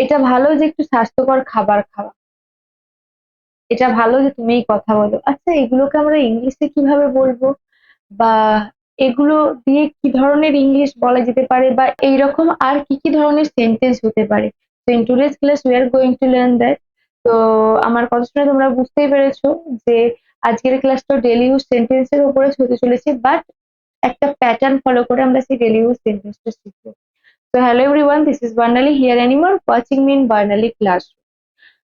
এটা ভালো যে একটু স্বাস্থ্যকর খাবার খাওয়া। এটা ভালো যে তুমি এই কথা বলো। আচ্ছা এগুলোকে আমরা ইংলিশে কীভাবে বলব? বা এগুলো দিয়ে কি ধরনের ইংলিশ বলা যেতে পারে? বা এইরকম আর কি কি ধরনের সেন্টেন্স হতে পারে? তো in class we are going to learn that তো আমার কথা শুনে তোমরা বুঝতেই পেরেছ যে আজকের ক্লাসটা ডেলি ইউজ সেন্টেন্সের উপরে হতে চলেছে বাট একটা প্যাটার্ন ফলো করে আমরা সেই ডেলি ইউজ সেন্টেন্সটা শিখব। তো hello everyone this is Barnali here animal watching mean Barnali class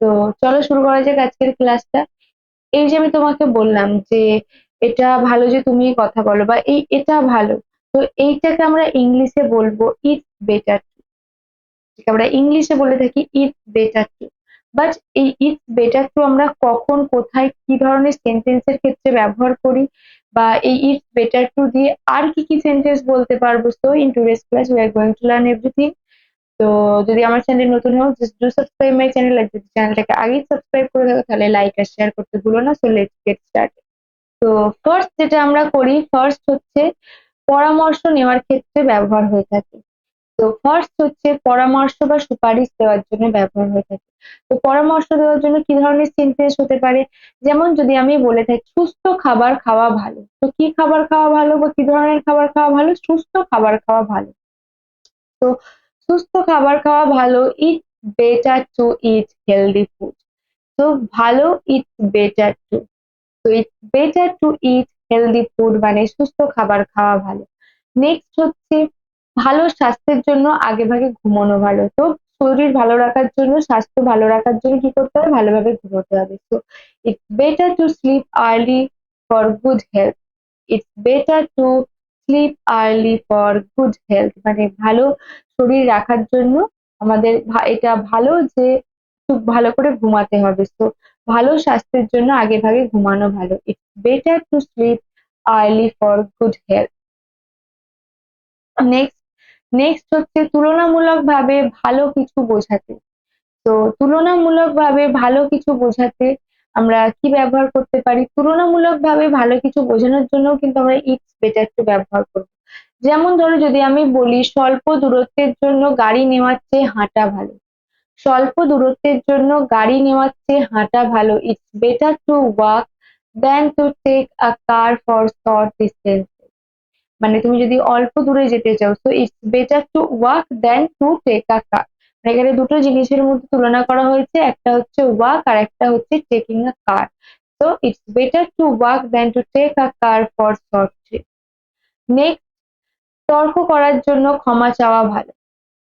তো চলো শুরু করা যাক আজকের ক্লাসটা এই যে আমি তোমাকে বললাম যে, এটা ভালো যে তুমি কথা বলো বা এই, এটা ভালো। তো এইটাকে আমরা ইংলিশে বলব ইটস বেটার টু আমরা ইংলিশে বলে থাকি ইটস বেটার টু বাট এই ইটস বেটার টু আমরা কখন, কোথায়, কি ধরনের সেন্টেন্সের ক্ষেত্রে ব্যবহার করি বা এই ইটস বেটার টু দিয়ে আর কি কি সেন্টেন্স বলতে পারব? So in today's class we are going to learn everything তো যদি আমার চ্যানেল নতুন হও just do subscribe my channel আর যদি চ্যানেলটাকে আগেই সাবস্ক্রাইব করে থাকো, তাহলে লাইক আর শেয়ার করতে ভুলো না। সো লেটস গেট স্টার্ট তো ফার্স্ট যেটা আমরা করি ফার্স্ট হচ্ছে পরামর্শ নেওয়ার ক্ষেত্রে ব্যবহার হয়ে থাকে। তো ফার্স্ট হচ্ছে পরামর্শ বা সুপারিশ দেওয়ার জন্য ব্যবহার হয়ে থাকে। তো পরামর্শ দেওয়ার জন্য কি ধরনের সেন্টেন্স হতে পারে? যেমন যদি আমি বলে থাকি, সুস্থ খাবার খাওয়া ভালো। তো কি খাবার খাওয়া ভালো বা কি ধরনের খাবার খাওয়া ভালো? সুস্থ খাবার খাওয়া ভালো। তো সুস্থ খাবার খাওয়া ভালো it better to eat healthy food তো ভালো ইট বেটার টু তো it's better to eat healthy food মানে সুস্থ খাবার খাওয়া ভালো। নেক্সট হচ্ছে ভালো স্বাস্থ্যের জন্য আগে ভাগে ঘুমানো ভালো। তো শরীর ভালো রাখার জন্য, স্বাস্থ্য ভালো রাখার জন্য কি করতে হবে? ভালোভাবে ঘুমোতে হবে। তো it's better to sleep early for good health it's better to sleep early for good health মানে ভালো শরীর রাখার জন্য আমাদের এটা ভালো যে খুব ভালো করে ঘুমাতে হবে। তো ভালো স্বাস্থ্যের জন্য আগে ভাগে ঘুমানো ভালো। It's better to sleep early for good health next next হচ্ছে তুলনামূলকভাবে ভালো কিছু বোঝাতে। তো তুলনামূলকভাবে ভালো কিছু বোঝাতে আমরা কি ব্যবহার করতে পারি? তুলনামূলকভাবে ভালো কিছু বোঝানোর জন্য কিন্তু আমরা ইটস বেটার টু ব্যবহার করব। যেমন ধরো যদি আমি বলি, স্বল্প দূরত্বের জন্য গাড়ি নেওয়ার চেয়ে হাঁটা ভালো। স্বল্প দূরত্বের জন্য গাড়ি নেওয়ার চেয়ে হাঁটা ভালো। It's better to walk than to take a car for short distance মানে তুমি যদি অল্প দূরে যেতে চাও তো it's better to walk than to take a car মানে এখানে দুটো জিনিসের মধ্যে তুলনা করা হয়েছে, একটা হচ্ছে ওয়াক আর একটা হচ্ছে টেকিং আ কার তো it's better to walk than to take a car for short trip next তর্ক করার জন্য ক্ষমা চাওয়া ভালো।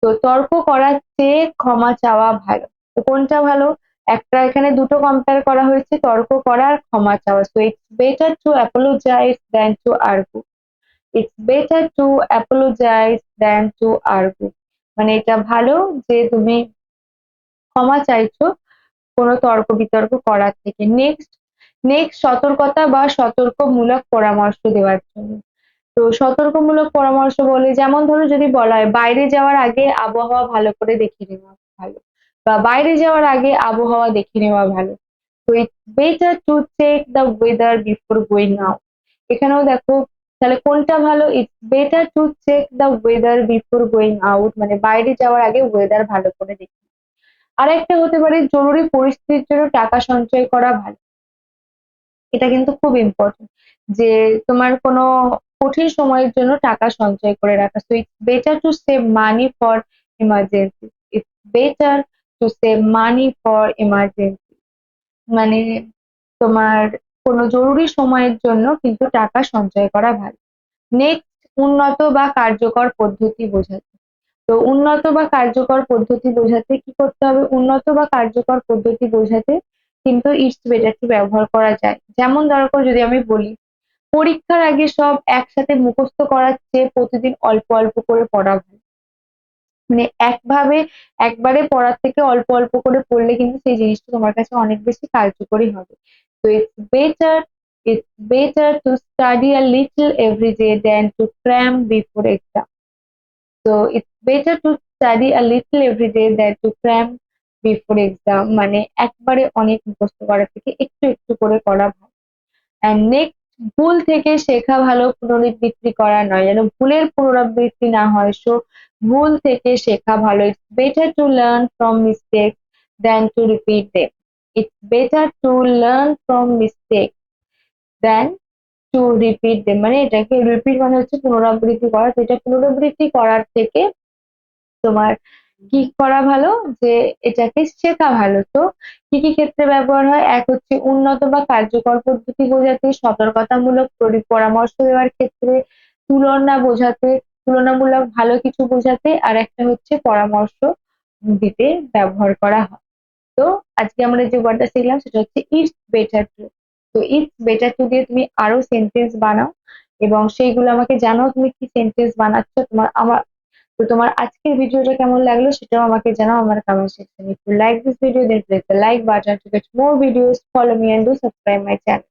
তো তর্ক করার চেয়ে ক্ষমা চাওয়া ভালো। তো কোনটা ভালো? একটা এখানে দুটো কম্পেয়ার করা হয়েছে, তর্ক করা আর ক্ষমা চাওয়া। So it's better to apologise than to argue it's better to apologise than to argue মানে এটা ভালো যে তুমি ক্ষমা চাইছো, কোনো তর্ক বিতর্ক করার থেকে। নেক্সট নেক্সট সতর্কতা বা সতর্কমূলক পরামর্শ দেওয়ার জন্য। তো সতর্কমূলক পরামর্শ বলে যেমন ধরো যদি বলা হয়, বাইরে যাওয়ার আগে আবহাওয়া ভালো করে দেখে নেওয়া ভালো বা বাইরে যাওয়ার আগে আবহাওয়া দেখে নেওয়া ভালো। তো it's better to check the weather before going out এখানেও দেখো তাহলে কোনটা ভালো? It's better to check the weather before going out মানে বাইরে যাওয়ার আগে ওয়েদার ভালো করে দেখি। আর একটা হতে পারে জরুরি পরিস্থিতির জন্য টাকা সঞ্চয় করা ভালো। এটা কিন্তু খুব ইম্পর্টেন্ট যে তোমার কোনো কঠিন সময়ের জন্য টাকা সঞ্চয় করে রাখা। So it's better to save money for emergency it's better to save money for emergency মানে তোমার কোনো জরুরি সময়ের জন্য কিন্তু টাকা সঞ্চয় করা ভালো। নেক্সট উন্নত বা কার্যকর পদ্ধতি বোঝাতে। তো উন্নত বা কার্যকর পদ্ধতি বোঝাতে কি করতে হবে? উন্নত বা কার্যকর পদ্ধতি বোঝাতে কিন্তু ইটস বেটারটি ব্যবহার করা যায়। যেমন দরকার যদি আমি বলি, পরীক্ষার আগে সব একসাথে মুখস্থ করার চেয়ে প্রতিদিন অল্প অল্প করে পড়া ভালো। মানে একভাবে একবারে পড়ার থেকে অল্প অল্প করে পড়লে কিন্তু সেই জিনিসটা তোমার কাছে অনেক বেশি কার্যকরী হবে। তো it's better it's better to study a little every day than to cram before exam তো it's better to study a little every day than to cram before exam মানে একবারে অনেক মুখস্থ করার থেকে একটু একটু করে পড়া ভালো। অ্যান্ড নেক্সট ভুল থেকে শেখা ভালো পুনরাবৃত্তি করা নয়। যেন ভুলের পুনরাবৃত্তি না হয় সো ভুল থেকে শেখা ভালো। It's better to learn from mistake than to repeat them it's better to learn from mistake than to repeat them মানে এটাকে রিপিট মানে হচ্ছে পুনরাবৃত্তি করা। তো এটা পুনরাবৃত্তি করার থেকে তোমার কি করা ভালো? যে এটাকে শেখা ভালো। তো কি কি ক্ষেত্রে ব্যবহার হয়? এক হচ্ছে উন্নত বা কার্যকর পদ্ধতি বোঝাতে, সতর্কতামূলক পরামর্শ দেওয়ার ক্ষেত্রে, তুলনা বোঝাতে, তুলনামূলক ভালো কিছু বোঝাতে, আর একটা হচ্ছে পরামর্শ দিতে ব্যবহার করা হয়। তো আজকে আমরা যে ওয়ার্ডটা শিখলাম সেটা হচ্ছে ইটস বেটার টু তো ইটস বেটার টু দিয়ে তুমি আরও সেন্টেন্স বানাও এবং সেইগুলো আমাকে জানাও তুমি কি সেন্টেন্স বানাচ্ছ, তোমার আমার, তো তোমার আজকের ভিডিওটা কেমন লাগল সেটাও আমাকে জানাও আমার কমেন্ট সেকশনে if you like this video then press the like button to get more videos follow me and do subscribe my channel